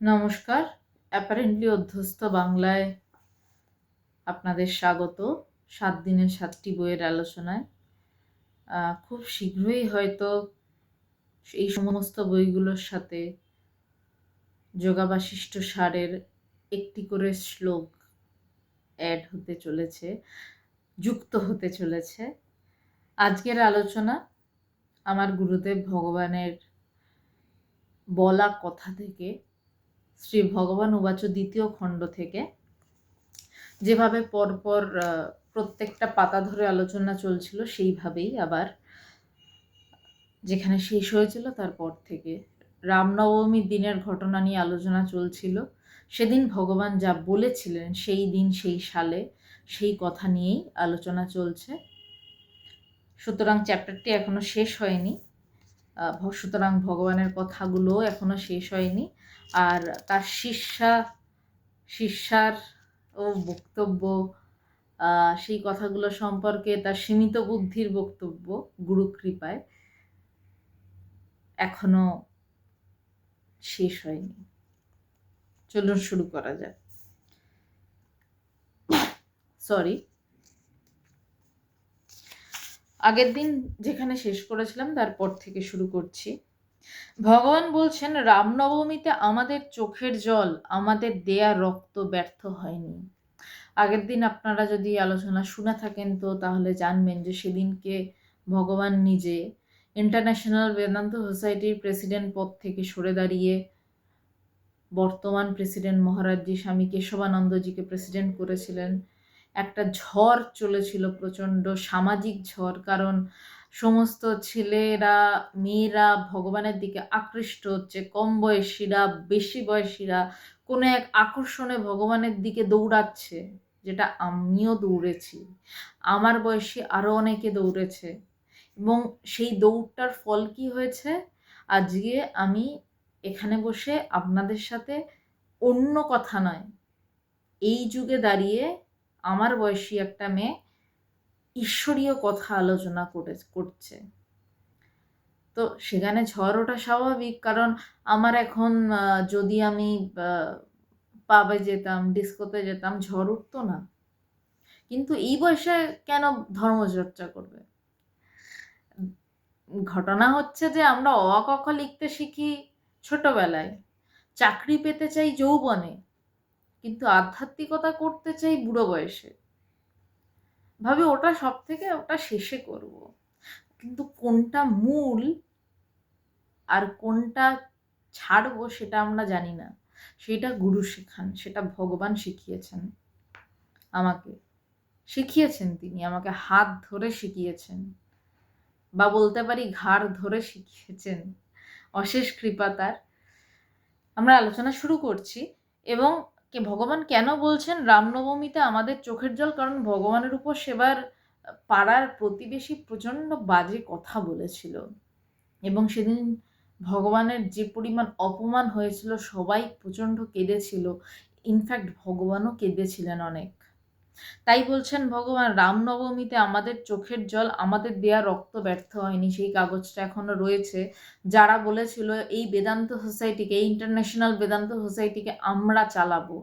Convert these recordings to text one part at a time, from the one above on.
নমস্কার। অ্যাপারেন্টলি অধ্যস্ত বাংলায় আপনাদের স্বাগত সাত দিনের সাতটি বইয়ের আলোচনায়। খুব শীঘ্রই হয়তো এই সমস্ত বইগুলোর সাথে যোগাবাশিষ্ট সারের একটি করে শ্লোক অ্যাড হতে চলেছে, যুক্ত হতে চলেছে। আজকের আলোচনা আমার গুরুদেব ভগবানের বলা কথা থেকে শ্রী ভগবান উবাচ দ্বিতীয় খণ্ড থেকে, যেভাবে পরপর প্রত্যেকটা পাতা ধরে আলোচনা চলছিল, সেইভাবেই আবার যেখানে শেষ হয়েছিল তারপর থেকে। রামনবমীর দিনের ঘটনা নিয়ে আলোচনা চলছিল। সেদিন ভগবান যা বলেছিলেন, সেই দিন, সেই সালে, সেই কথা নিয়েই আলোচনা চলছে। সুতরাং চ্যাপ্টারটি এখনও শেষ হয়নি। সুতরাং ভগবানের কথাগুলো এখনও শেষ হয়নি। আর তার শিষ্যা, শিষ্যার ও বক্তব্য সেই কথাগুলো সম্পর্কে তার সীমিত বুদ্ধির বক্তব্য গুরু কৃপায় এখনও শেষ হয়নি। চলুন শুরু করা যাক। সরি আগের দিন যেখানে শেষ করেছিলাম, তারপর থেকে শুরু করছি। ভগবান বলছেন, রামনবমীতে আমাদের চোখের জল, আমাদের দেয়া রক্ত ব্যর্থ হয়নি। আগের দিন আপনারা যদি আলোচনা শুনে থাকেন তো তাহলে জানবেন যে সেদিনকে ভগবান নিজে ইন্টারন্যাশনাল বেদান্ত সোসাইটির প্রেসিডেন্ট পদ থেকে সরে দাঁড়িয়ে বর্তমান প্রেসিডেন্ট মহারাজজি স্বামী কেশবানন্দজিকে প্রেসিডেন্ট করেছিলেন। একটা ঝড় চলেছিল প্রচণ্ড সামাজিক ঝড়, কারণ সমস্ত ছেলেরা, মেয়েরা ভগবানের দিকে আকৃষ্ট হচ্ছে, কম বয়সীরা, বেশি বয়সীরা কোনো এক আকর্ষণে ভগবানের দিকে দৌড়াচ্ছে, যেটা আমিও দৌড়েছি। আমার বয়সী আরও অনেকে দৌড়েছে। এবং সেই দৌড়টার ফল কি হয়েছে? আজকে আমি এখানে বসে আপনাদের সাথে অন্য কথা নয়। এই যুগে দাঁড়িয়ে আমার বয়সী একটা মেয়ে ঈশ্বরীয় কথা আলোচনা করে, করছে। তো সেখানে ঝড় ওঠা স্বাভাবিক, কারণ আমার এখন যদি আমি পাবে যেতাম, ডিস্কোতে যেতাম, ঝড় উঠতো না। কিন্তু এই বয়সে কেন ধর্মচর্চা করবে? ঘটনা হচ্ছে যে আমরা অ ক লিখতে শিখি ছোটবেলায়। চাকরি পেতে চাই যৌবনে, কিন্তু আধ্যাত্মিকতা করতে চাই বুড়ো বয়সে। ভাবি ওটা সব থেকে ওটা শেষে করব। কিন্তু কোনটা মূল আর কোনটা ছাড়বো সেটা আমরা জানি না। সেটা গুরু শেখান, সেটা ভগবান শিখিয়েছেন আমাকে। শিখিয়েছেন তিনি, আমাকে হাত ধরে শিখিয়েছেন বা বলতে পারি ঘাড় ধরে শিখিয়েছেন। অশেষ কৃপা তার। আমরা আলোচনা শুরু করছি এবং কে ভগবান কেন বলছেন রামনবমীতে আমাদের চোখের জল? কারণ ভগবানের উপর সেবার পাড়ার প্রতিবেশী প্রচণ্ড বাজে কথা বলেছিল। এবং সেদিন ভগবানের যে পরিমাণ অপমান হয়েছিল, সবাই প্রচণ্ড কেঁদেছিল। ইনফ্যাক্ট ভগবানও কেঁদেছিলেন অনেক। তাই বলছেন, ভগবান, রামনবমীতে আমাদের চোখের জল, আমাদের দেয়া রক্ত ব্যর্থ হয়নি। সেই কাগজটা এখনও রয়েছে। যারা বলেছিল, এই বেদান্ত সোসাইটিকে, এই ইন্টারন্যাশনাল বেদান্ত সোসাইটিকে আমরা চালাবো,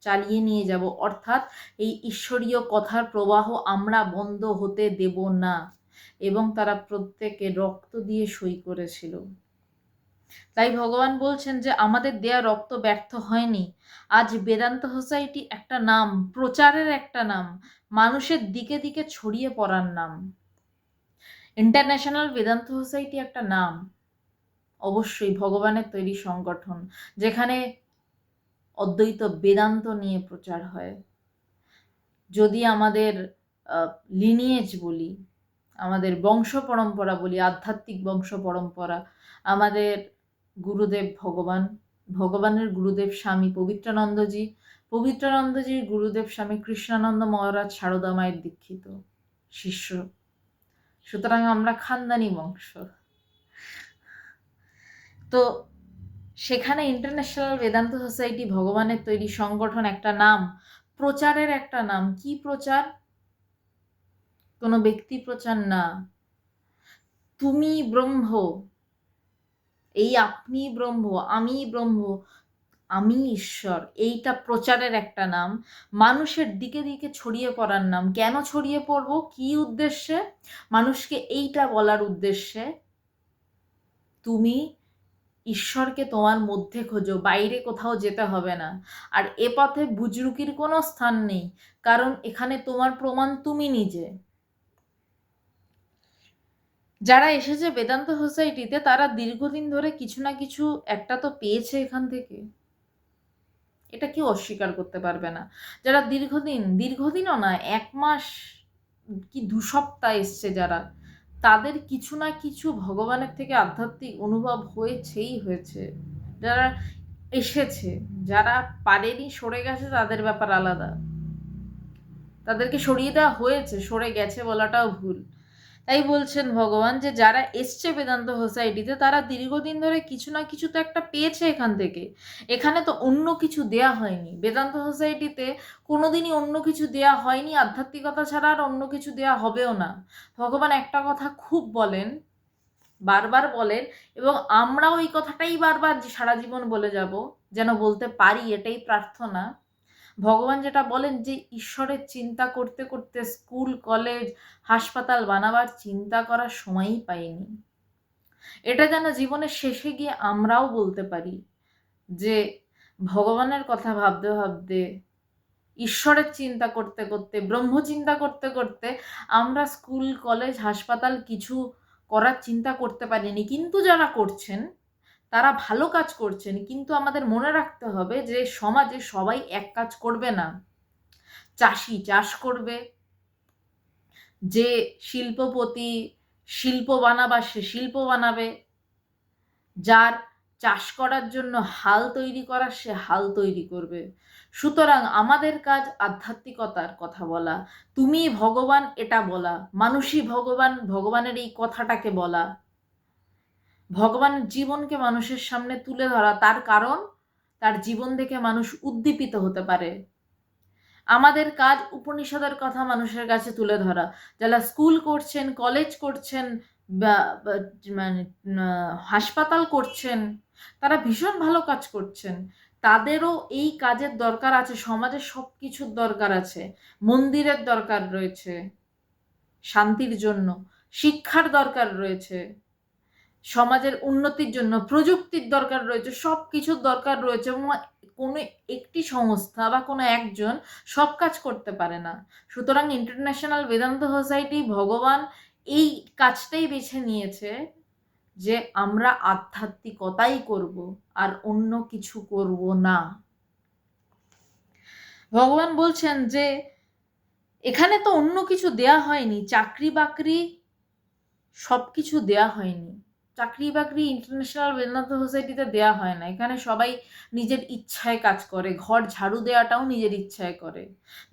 চালিয়ে নিয়ে যাব, অর্থাৎ এই ঈশ্বরীয় কথার প্রবাহ আমরা বন্ধ হতে দেব না। এবং তারা প্রত্যেকে রক্ত দিয়ে সই করেছিল। তাই ভগবান বলছেন যে আমাদের দেয়া রক্ত ব্যর্থ হয়নি। আজ বেদান্ত সোসাইটি একটা নাম, প্রচারের একটা নাম, মানুষের দিকে দিকে ছড়িয়ে পড়ার নাম। ইন্টারন্যাশনাল বেদান্ত সোসাইটি একটা নাম, অবশ্যই ভগবানের তৈরি সংগঠন, যেখানে অদ্বৈত বেদান্ত নিয়ে প্রচার হয়। যদি আমাদের লিনিয়েজ বলি, আমাদের বংশ পরম্পরা বলি, আধ্যাত্মিক বংশ পরম্পরা, আমাদের গুরুদেব ভগবান, ভগবানের গুরুদেব স্বামী পবিত্রানন্দজি, পবিত্রানন্দজির গুরুদেব স্বামী কৃষ্ণানন্দ মহারাজ সারদা মায়ের দীক্ষিত শিষ্য। সুতরাং আমরা খানদানি বংশ। তো সেখানে ইন্টারন্যাশনাল বেদান্ত সোসাইটি ভগবানের তৈরি সংগঠন একটা নাম, প্রচারের একটা নাম। কি প্রচার? কোনো ব্যক্তি প্রচার না। তুমি ব্রহ্ম এই আপনি ব্রহ্ম, আমি ব্রহ্ম, আমি ঈশ্বর, এইটা প্রচারের একটা নাম। মানুষের দিকে দিকে ছড়িয়ে পড়ার নাম। কেন ছড়িয়ে পড়ব? কি উদ্দেশ্যে? মানুষকে এইটা বলার উদ্দেশ্যে, তুমি ঈশ্বরকে তোমার মধ্যে খোঁজো, বাইরে কোথাও যেতে হবে না। আর এ পথে বুজরুকির কোনো স্থান নেই, কারণ এখানে তোমার প্রমাণ তুমি নিজে। যারা এসেছে বেদান্ত সোসাইটিতে, তারা দীর্ঘদিন ধরে কিছু না কিছু একটা তো পেয়েছে এখান থেকে। এটা কেউ অস্বীকার করতে পারবে না। যারা দীর্ঘদিন, দীর্ঘদিনও না, এক মাস কি দু সপ্তাহ এসছে যারা, তাদের কিছু না কিছু ভগবানের থেকে আধ্যাত্মিক অনুভব হয়েছেই হয়েছে। যারা এসেছে, যারা পারেনি সরে গেছে, তাদের ব্যাপার আলাদা। তাদেরকে সরিয়ে দেওয়া হয়েছে, সরে গেছে বলাটাও ভুল। তাই বলছেন ভগবান যে যারা এসছে বেদান্ত সোসাইটিতে, তারা দীর্ঘদিন ধরে কিছু না কিছু তো একটা পেয়েছে এখান থেকে। এখানে তো অন্য কিছু দেয়া হয়নি। বেদান্ত সোসাইটিতে কোনোদিনই অন্য কিছু দেয়া হয়নি, আধ্যাত্মিকতা ছাড়া আর অন্য কিছু দেয়া হবেও না। ভগবান একটা কথা খুব বলেন, বারবার বলেন, এবং আমরাও এই কথাটাই বারবার সারা জীবন বলে যাব, যেন বলতে পারি, এটাই প্রার্থনা। ভগবান যেটা বলেন যে ঈশ্বরের চিন্তা করতে করতে স্কুল, কলেজ, হাসপাতাল বানাবার চিন্তা করার সময়ই পাইনি। এটা যেন জীবনের শেষে গিয়ে আমরাও বলতে পারি যে ভগবানের কথা ভাবতে ভাবতে, ঈশ্বরের চিন্তা করতে করতে, ব্রহ্ম চিন্তা করতে করতে আমরা স্কুল, কলেজ, হাসপাতাল কিছু করার চিন্তা করতে পারিনি। কিন্তু যারা করছেন তারা ভালো কাজ করছেন, কিন্তু আমাদের মনে রাখতে হবে যে সমাজে সবাই এক কাজ করবে না। চাষি চাষ করবে, যে শিল্পপতি শিল্প বানাবা, সে শিল্প বানাবে। যার চাষ করার জন্য হাল তৈরি করার সে হাল তৈরি করবে। সুতরাং আমাদের কাজ আধ্যাত্মিকতার কথা বলা। তুমি ভগবান এটা বলা। মানুষই ভগবান, ভগবানের এই কথাটাকে বলা। ভগবানের জীবনকে মানুষের সামনে তুলে ধরা তার কারণ, তার জীবন দেখে মানুষ উদ্দীপিত হতে পারে। আমাদের কাজ উপনিষদের কথা মানুষের কাছে তুলে ধরা। যারা স্কুল করছেন, কলেজ করছেন মানে হাসপাতাল করছেন, তারা ভীষণ ভালো কাজ করছেন। তাদেরও এই কাজের দরকার আছে সমাজের সব কিছুর দরকার আছে। মন্দিরের দরকার রয়েছে, শান্তির জন্য, শিক্ষার দরকার রয়েছে। সমাজের উন্নতির জন্য প্রযুক্তির দরকার রয়েছে সব কিছুর দরকার রয়েছে এবং কোনো একটি সংস্থা বা কোনো একজন সব কাজ করতে পারে না। সুতরাং ইন্টারন্যাশনাল বেদান্ত সোসাইটি ভগবান এই কাজটাই বেছে নিয়েছে যে আমরা আধ্যাত্মিকতাই করব আর অন্য কিছু করব না। ভগবান বলছেন যে এখানে তো অন্য কিছু দেয়া হয়নি চাকরি বাকরি সব কিছু দেয়া হয়নি। চাকরি বাকরি ইন্টারন্যাশনাল বেদান্ত সোসাইটিতে দেওয়া হয় না। এখানে সবাই নিজের ইচ্ছায় কাজ করে। ঘর ঝাড়ু দেওয়াটাও নিজের ইচ্ছায় করে।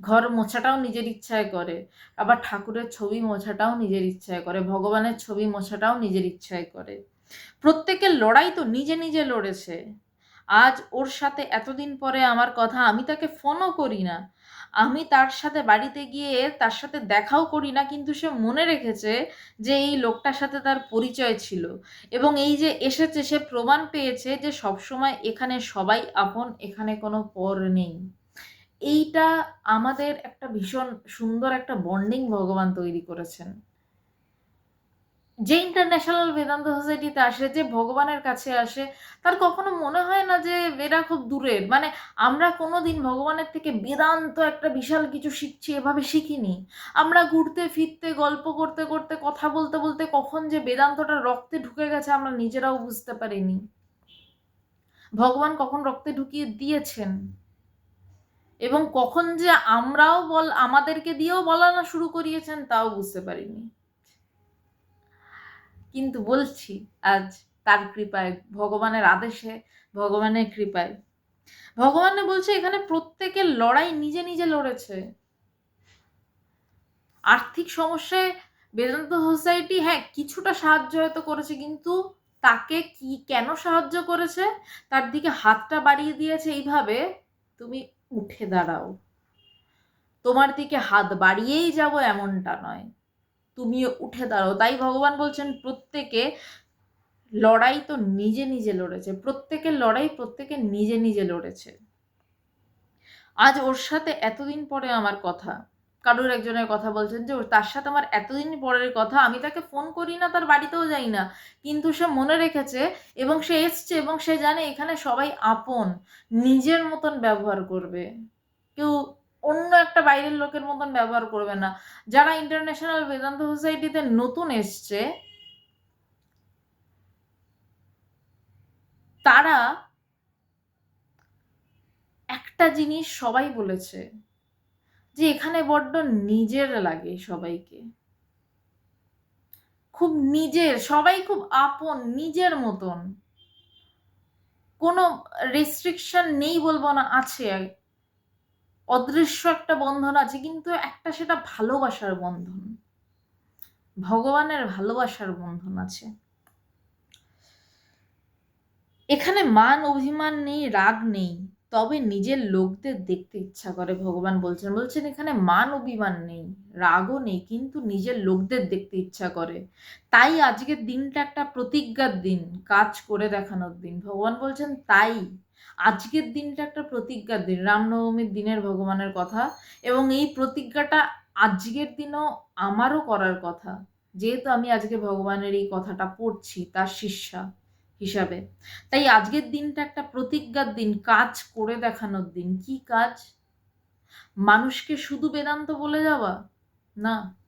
ঘর মোছাটাও নিজের ইচ্ছায় করে। আবার ঠাকুরের ছবি মোছাটাও নিজের ইচ্ছায় করে। ভগবানের ছবি মোছাটাও নিজের ইচ্ছায় করে। প্রত্যেকের লড়াই তো নিজে নিজে লড়েছে। আজ ওর সাথে এতদিন পরে আমার কথা, আমি তাকে ফোনও করি না। আমি তার সাথে বাড়িতে গিয়ে তার সাথে দেখাও করি না, কিন্তু সে মনে রেখেছে যে এই লোকটার সাথে তার পরিচয় ছিল। এবং এই যে এসেছে, সে প্রমাণ পেয়েছে যে সবসময় এখানে সবাই আপন, এখানে কোনো পর নেই। এইটা আমাদের একটা ভীষণ সুন্দর একটা বন্ডিং ভগবান তৈরি করেছেন। যে ইন্টারন্যাশনাল বেদান্ত সোসাইটিতে আসে, যে ভগবানের কাছে আসে, তার কখনো মনে হয় না যে এরা খুব দূরের? মানে আমরা কোনো দিন ভগবানের থেকে বেদান্ত একটা বিশাল কিছু শিখছি, এভাবে শিখিনি। আমরা ঘুরতে, ফিরতে, গল্প করতে করতে, কথা বলতে বলতে কখন যে বেদান্তটা রক্তে ঢুকে গেছে আমরা নিজেরাও বুঝতে পারিনি। ভগবান কখন রক্তে ঢুকিয়ে দিয়েছেন? এবং কখন যে আমরাও বল, আমাদেরকে দিয়েও বলানো শুরু করিয়েছেন, তাও বুঝতে পারিনি। কিন্তু বলছি, আজ তার কৃপায়, ভগবানের আদেশে, ভগবানের কৃপায়। ভগবানে বলছে, এখানে প্রত্যেকের লড়াই নিজে নিজে লড়েছে। আর্থিক সমস্যায় বেদান্ত সোসাইটি হ্যাঁ কিছুটা সাহায্য হয়তো করেছে, কিন্তু তাকে কি, কেন সাহায্য করেছে, তার দিকে হাতটা বাড়িয়ে দিয়েছে এইভাবে তুমি উঠে দাঁড়াও। তোমার দিকে হাত বাড়িয়েই যাব এমনটা নয়। তুমিও উঠে দাঁড়াও। তাই ভগবান বলছেন, প্রত্যেকে লড়াই তো নিজে নিজে লড়েছে। প্রত্যেকের লড়াই প্রত্যেকে নিজে নিজে লড়েছে। আজ ওর সাথে এতদিন পরে আমার কথা। কারোর একজনের কথা বলছেন যে তার সাথে আমার এতদিন পরের কথা, আমি তাকে ফোন করি না, তার বাড়িতেও যাই না। কিন্তু সে মনে রেখেছে এবং সে এসছে এবং সে জানে এখানে সবাই আপন, নিজের মতন ব্যবহার করবে। কেউ অন্য একটা বাইরের লোকের মতন ব্যবহার করবে না। যারা ইন্টারন্যাশনাল বেদান্ত সোসাইটিতে নতুন এসছে, তারা একটা জিনিস সবাই বলেছে, যে এখানে বড্ড নিজের লাগে সবাইকে। খুব নিজের, সবাই খুব আপন, নিজের মতন। কোনো রেস্ট্রিকশন নেই বলব না, আছে অদৃশ্য একটা বন্ধন আছে, কিন্তু একটা সেটা ভালোবাসার বন্ধন। ভগবানের ভালোবাসার বন্ধন আছে। এখানে মান, অভিমান নেই, রাগ নেই, তবে নিজের লোকদের দেখতে ইচ্ছা করে, ভগবান বলছেন। বলছেন এখানে মান, অভিমান নেই, রাগও নেই, কিন্তু নিজের লোকদের দেখতে ইচ্ছা করে। তাই আজকের দিনটা একটা প্রতিজ্ঞার দিন, কাজ করে দেখানোর দিন। ভগবান বলছেন, তাই আজকের দিনটা একটা প্রতিজ্ঞার দিন, রামনবমীর দিনের ভগবানের কথা এবং এই প্রতিজ্ঞাটা আজকের দিনও আমারও করার কথা। যেহেতু আমি আজকে ভগবানের এই কথাটা পড়ছি, তার শিষ্যা হিসাবে। তাই আজকের দিনটা একটা প্রতিজ্ঞার দিন, কাজ করে দেখানোর দিন। কি কাজ? মানুষকে শুধু বেদান্ত বলে যাওয়া? না।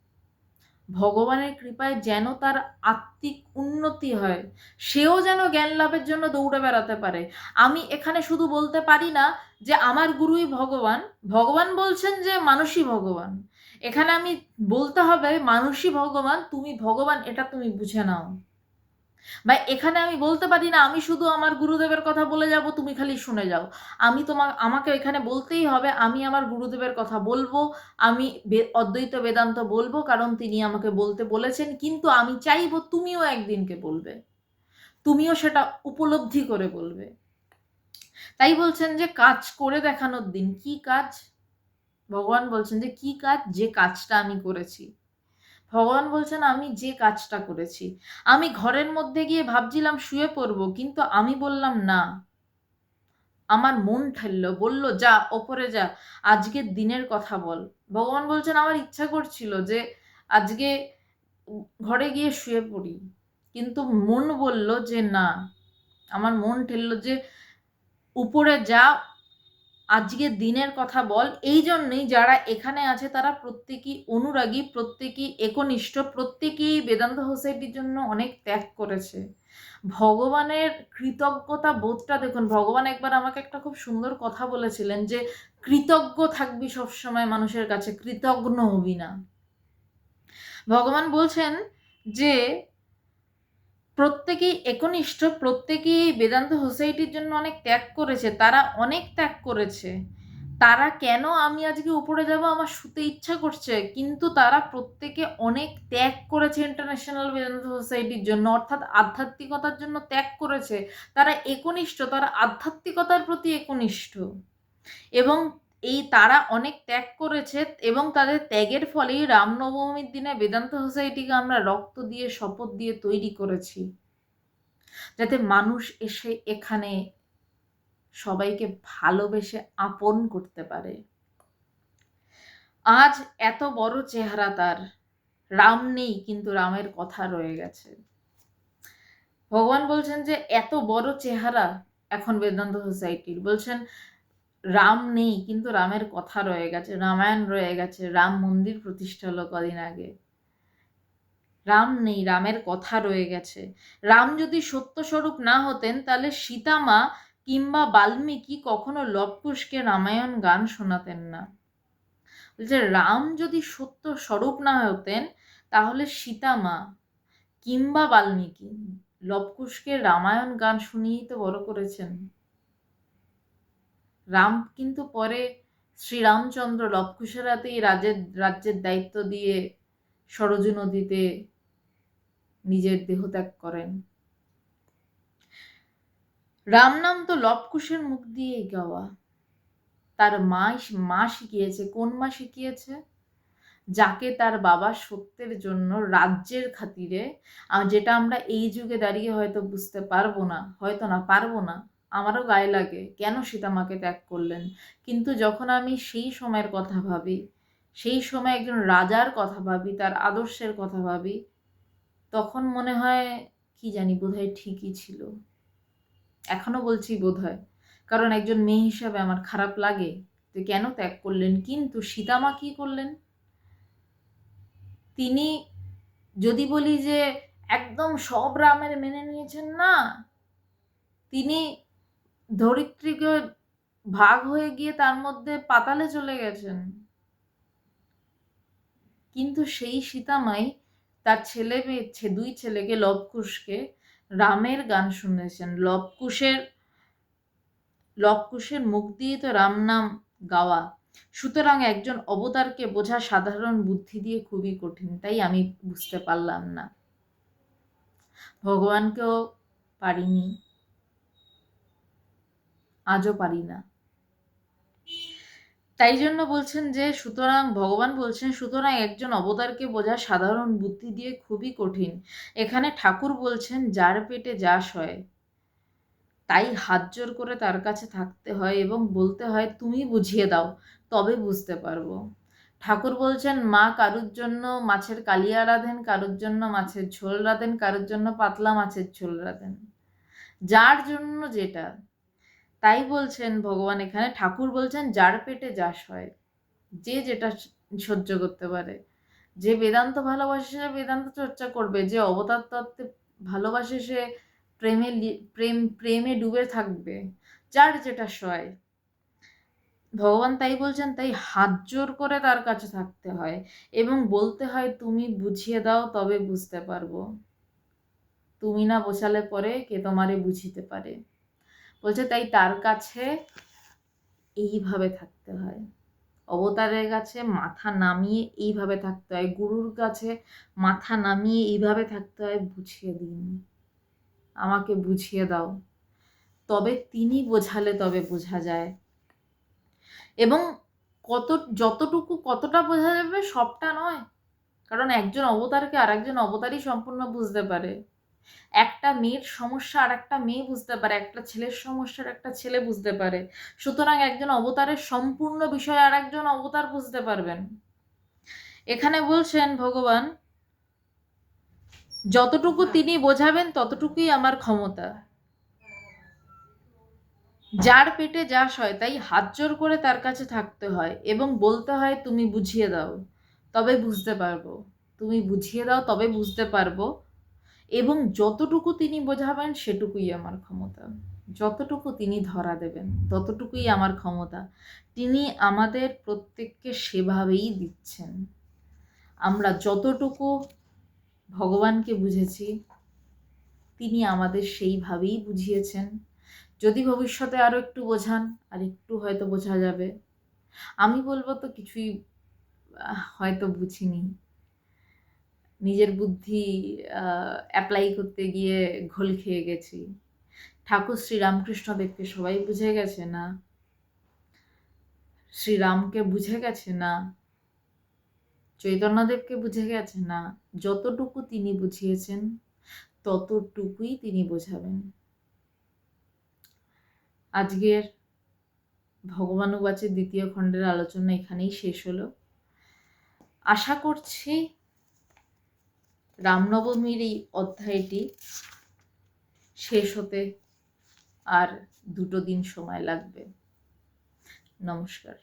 ভগবানের কৃপায় যেন তার আত্মিক উন্নতি হয়, সেও যেন জ্ঞান লাভের জন্য দৌড়ে বেড়াতে পারে। আমি এখানে শুধু বলতে পারি না যে, আমার গুরুই ভগবান। ভগবান বলছেন যে, মানুষই ভগবান। এখানে আমি বলতে হবে, মানুষই ভগবান, তুমি ভগবান, এটা তুমি বুঝে নাও। বা এখানে আমি বলতে পারি না, আমি শুধু আমার গুরুদেবের কথা বলে যাব, তুমি খালি শুনে যাও। আমি তোমার আমাকে এখানে বলতেই হবে, আমি আমার গুরুদেবের কথা বলব, আমি অদ্বৈত বেদান্ত বলব, কারণ তিনি আমাকে বলতে বলেছেন, কিন্তু আমি চাইব তুমিও একদিনকে বলবে। তুমিও সেটা উপলব্ধি করে বলবে। তাই বলছেন যে, কাজ করে দেখানোর দিন, কি কাজ? ভগবান বলছেন যে, কি কাজ? যে কাজটা আমি করেছি। ভগবান বলছেন, আমি যে কাজটা করেছি, আমি ঘরের মধ্যে গিয়ে ভাবছিলাম শুয়ে পড়ব, কিন্তু আমি বললাম, না। আমার মন ঠেললো, বলল, যা, ওপরে যা, আজকের দিনের কথা বল। ভগবান বলছেন, আমার ইচ্ছা করছিল যে আজকে ঘরে গিয়ে শুয়ে পড়ি। কিন্তু মন বলল যে, না। আমার মন ঠেললো যে, উপরে যা আজকে দিনের কথা বল। এই জন্যই যারা এখানে আছে, তারা প্রত্যেকেই অনুরাগী, প্রত্যেকেই একনিষ্ঠ, প্রত্যেকেই বেদান্ত সোসাইটির জন্য অনেক ত্যাগ করেছে। ভগবানের কৃতজ্ঞতা বোধটা দেখুন, ভগবান একবার আমাকে একটা খুব সুন্দর কথা বলেছিলেন যে, কৃতজ্ঞ থাকবি সবসময় মানুষের কাছে কৃতজ্ঞ হবি না। ভগবান বলছেন যে প্রত্যেকেই একনিষ্ঠ, প্রত্যেকেই বেদান্ত সোসাইটির জন্য অনেক ত্যাগ করেছে, তারা অনেক ত্যাগ করেছে। তারা কেন আমি আজকে উপরে যাব আমার শুতে ইচ্ছা করছে, কিন্তু তারা প্রত্যেকে অনেক ত্যাগ করেছে ইন্টারন্যাশনাল বেদান্ত সোসাইটির জন্য, অর্থাৎ আধ্যাত্মিকতার জন্য ত্যাগ করেছে। তারা একনিষ্ঠ, তারা আধ্যাত্মিকতার প্রতি একনিষ্ঠ। এবং এই তারা অনেক ত্যাগ করেছে এবং তাদের ত্যাগের ফলেই রামনবমীর দিনে বেদান্ত সোসাইটিকে আমরা রক্ত দিয়ে, শপথ দিয়ে তৈরি করেছি। যাতে মানুষ এসে এখানে সবাইকে ভালোবেসে আপন করতে পারে। আজ এত বড় চেহারা তার। রাম নেই, কিন্তু রামের কথা রয়ে গেছে। ভগবান বলছেন যে, এত বড় চেহারা এখন বেদান্ত সোসাইটির। বলছেন রাম নেই, কিন্তু রামের কথা রয়ে গেছে, রামায়ণ রয়ে গেছে, রাম মন্দির প্রতিষ্ঠা হলো কদিন আগে। রাম নেই, রামের কথা রয়ে গেছে। রাম যদি সত্যস্বরূপ না হতেন, তাহলে সীতামা কিংবা বাল্মীকি কখনো লবকুশকে রামায়ণ গান শোনাতেন না। বলছে, রাম যদি সত্য স্বরূপ না হতেন, তাহলে সীতামা কিংবা বাল্মীকি লবকুশকে রামায়ণ গান শুনিয়েই তো বড় করেছেন। রাম কিন্তু পরে শ্রীরামচন্দ্র লবকুশের হাতেই রাজ্যের রাজ্যের দায়িত্ব দিয়ে সরজু নদীতে নিজের দেহত্যাগ করেন। রাম নাম তো লবকুশের মুখ দিয়েই গাওয়া। তার মা মা শিখিয়েছে। কোন মা শিখিয়েছে? যাকে তার বাবা সত্যের জন্য রাজ্যের খাতিরে যেটা আমরা এই যুগে দাঁড়িয়ে হয়তো বুঝতে পারব না, হয়তো না, পারব না। আমারও গায়ে লাগে। কেন সীতামাকে ত্যাগ করলেন? কিন্তু যখন আমি সেই সময়ের কথা ভাবি, সেই সময় একজন রাজার কথা ভাবি, তার আদর্শের কথা ভাবি, তখন মনে হয় কি জানি বোধহয় ঠিকই ছিল। এখনও বলছি বোধহয়, কারণ একজন মেয়ে হিসাবে আমার খারাপ লাগে। যে কেন ত্যাগ করলেন? কিন্তু সীতামা কী করলেন? তিনি যদি বলি যে একদম সব রামের মেনে নিয়েছেন না, তিনি ধরিত্রীকে ভাগ হয়ে গিয়ে তার মধ্যে পাতালে চলে গেছেন। কিন্তু সেই সীতামাই তার ছেলে মেয়ে দুই ছেলেকে, লবকুশকে রামের গান শুনেছেন। লবকুশের লবকুশের মুখ দিয়ে তো রাম নাম গাওয়া। সুতরাং একজন অবতারকে বোঝা সাধারণ বুদ্ধি দিয়ে খুবই কঠিন, তাই আমি বুঝতে পারলাম না। ভগবানকেও পারিনি। আজও পারি না। তাই জন্য বলছেন যে, সুতরাং ভগবান বলছেন, সুতরাং একজন অবতারকে বোঝা সাধারণ বুদ্ধি দিয়ে খুবই কঠিন। এখানে ঠাকুর বলছেন, যার পেটে যাস হয় তাই হাত জোর করে তার কাছে থাকতে হয় এবং বলতে হয়, তুমি বুঝিয়ে দাও, তবে বুঝতে পারব। ঠাকুর বলছেন, মা কারুর জন্য মাছের কালিয়া রাঁধেন, কারুর জন্য মাছের ঝোল রাঁধেন, কারুর জন্য পাতলা মাছের ঝোল রাঁধেন। যার জন্য যেটা তাই বলছেন ভগবান এখানে, ঠাকুর বলছেন, যার পেটে যাস হয়, যে যেটা সহ্য করতে পারে, যে বেদান্ত ভালোবাসে সে বেদান্ত চর্চা করবে, যে অবতার তত্ত্বে ভালোবাসে সে প্রেমে প্রেম, প্রেমে ডুবে থাকবে, যার যেটা সয়। ভগবান তাই বলছেন, তাই হাত জোর করে তার কাছে থাকতে হয় এবং বলতে হয়, তুমি বুঝিয়ে দাও, তবে বুঝতে পারব। তুমি না বোঝালে পরে কে তোমারে বুঝিতে পারে। বলছে, তাই তার কাছে এইভাবে থাকতে হয়। অবতারের কাছে মাথা নামিয়ে এইভাবে থাকতে হয়। গুরুর কাছে মাথা নামিয়ে এইভাবে থাকতে হয়। বুঝিয়ে দিন। আমাকে বুঝিয়ে দাও। তবে তিনি বোঝালে তবে বোঝা যায়। এবং কত, যতটুকু কতটা বোঝা যাবে, সবটা নয়। কারণ একজন অবতারকে আর একজন অবতারই সম্পূর্ণ বুঝতে পারে। একটা মেয়ের সমস্যা আর একটা মেয়ে বুঝতে পারে, একটা ছেলের সমস্যার একটা ছেলে বুঝতে পারে। সুতরাং একজন অবতারের সম্পূর্ণ বিষয় আর একজন অবতার বুঝতে পারবেন। এখানে বলছেন, ভগবান, যতটুকু তিনি বোঝাবেন ততটুকুই আমার ক্ষমতা। যার পেটে যা হয় তাই হাত জোর করে তার কাছে থাকতে হয় এবং বলতে হয়, তুমি বুঝিয়ে দাও, তবে বুঝতে পারব। তুমি বুঝিয়ে দাও, তবে বুঝতে পারব। এবং যতটুকু তিনি বোঝাবেন, সেটুকুই আমার ক্ষমতা। যতটুকু তিনি ধরা দেবেন, ততটুকুই আমার ক্ষমতা। তিনি আমাদের প্রত্যেককে সেভাবেই দিচ্ছেন। আমরা যতটুকু ভগবানকে বুঝেছি, তিনি আমাদের সেইভাবেই বুঝিয়েছেন। যদি ভবিষ্যতে আরও একটু বোঝান, আর একটু হয়তো বোঝা যাবে। আমি বলব তো কিছুই হয়তো বুঝিনি। নিজের বুদ্ধি অ্যাপ্লাই করতে গিয়ে ঘোল খেয়ে গেছি। ঠাকুর শ্রীরামকৃষ্ণ শ্রীরামকৃষ্ণদেবকে সবাই বুঝে গেছে না? শ্রীরামকে বুঝে গেছে না? চৈতন্যদেবকে বুঝে গেছে না? যতটুকু তিনি বুঝিয়েছেন, ততটুকুই তিনি বোঝাবেন। আজকের ভগবানুবাচের দ্বিতীয় খণ্ডের আলোচনা এখানেই শেষ হলো। আশা করছি রামনবমীর এই অধ্যায়টি শেষ হতে আর দুটো দিন সময় লাগবে। নমস্কার।